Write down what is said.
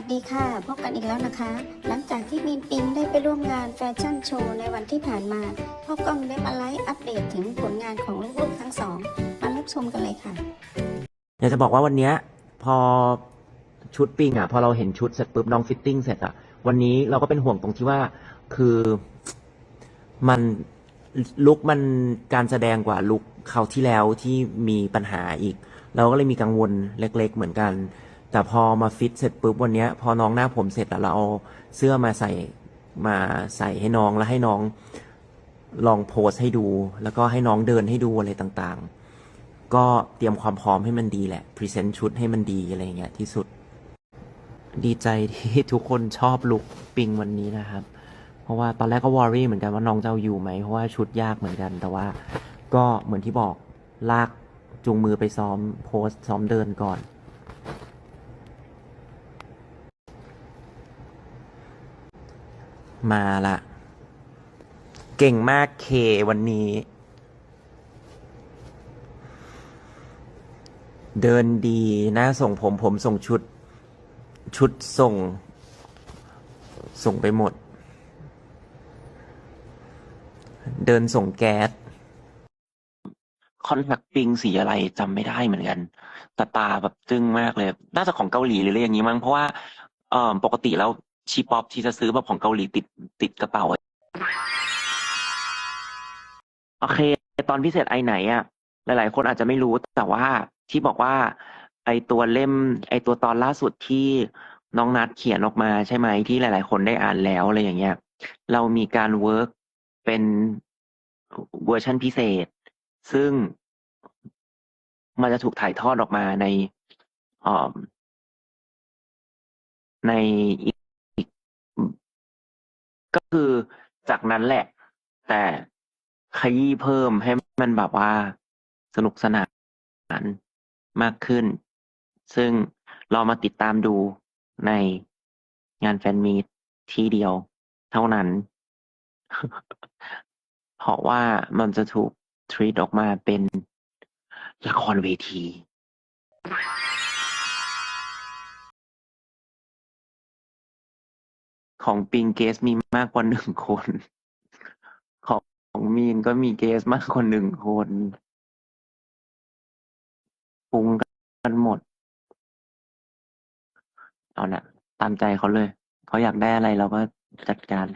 สดีค่ะ พบกันอีกแล้วนะคะ หลังจากที่มีนปิงได้ไปร่วมงานแฟชั่นโชว์ในวันที่ผ่านมาพ่อกล้องได้มาไลฟ์อัปเดตถึงผลงานของลูกๆทั้งสองมารับชมกันเลยค่ะ อยากจะบอกว่าวันเนี้ยพอชุดปิงอะพอเราเห็นชุดเสร็จปุ๊บน้องฟิตติ้งเสร็จอะวันนี้เราก็เป็นห่วงตรงที่ว่าคือมันลุกมันการแสดงกว่าลุกเขาวที่แล้วที่มีปัญหาอีก เราก็เลยมีกังวลเล็ก ๆ เหมือนกัน แต่พอมาฟิตเสร็จปุ๊บวันนี้พอน้องหน้าผมเสร็จแล้วเราเอาเสื้อมาใส่มาใส่ให้น้องแล้วให้น้องลองโพสให้ดู แล้วก็ให้น้องเดินให้ดูอะไรต่างๆ ก็เตรียมความพร้อมให้มันดีแหละพรีเซนต์ชุดให้มันดีอะไรเงี้ยที่สุด ดีใจที่ทุกคนชอบลุคปิงวันนี้นะครับ เพราะว่าตอนแรกก็วอรี่เหมือนกันว่าน้องจะเอาอยู่ไหมเพราะว่าชุดยากเหมือนกัน แต่ว่าก็เหมือนที่บอกลากจูงมือไปซ้อมโพสซ้อมเดินก่อน มาละ เก่งมากเควันนี้ เดินดีหน้าส่งผมผมส่งชุด ชุดส่ง ส่งไปหมด เดินส่งแก๊สคอนแทคปิงสีอะไรจำไม่ได้เหมือนกันแต่ตาแบบจึ้งมากเลย น่าจะของเกาหลีหรืออะไรอย่างนี้มั้งเพราะว่าเอ่อปกติแล้ว ชีป๊อปที่จะซื้อแบบของเกาหลีติดติดกระเป๋าโอเค ตอนพิเศษไอไหนอะหลาย ๆ คนอาจจะไม่รู้แต่ว่าที่บอกว่า ไอตัวเล่ม ไอตัวตอนล่าสุดที่น้องนัดเขียนออกมาใช่ไหมที่หลาย ๆ คนได้อ่านแล้วอะไรอย่างเงี้ย เรามีการเวิร์กเป็นเวอร์ชันพิเศษ ซึ่งมันจะถูกถ่ายทอดออกมาในอ่อในอีกอีก ก็คือจากนั้นแหละ แต่ขยี้เพิ่มให้มันแบบว่าสนุกสนานมากขึ้น ซึ่งเรามาติดตามดูในงานแฟนมีตที่เดียวเท่านั้น เพราะว่ามันจะถูกทรีตออกมาเป็นละครเวที ของปิงเกสมีมากกว่าหนึ่งคน ของของมีนก็มีเกสมากกว่าหนึ่งคนปรุงกันหมด เอานะตามใจเขาเลย เขาอยากได้อะไรเราก็จัดการ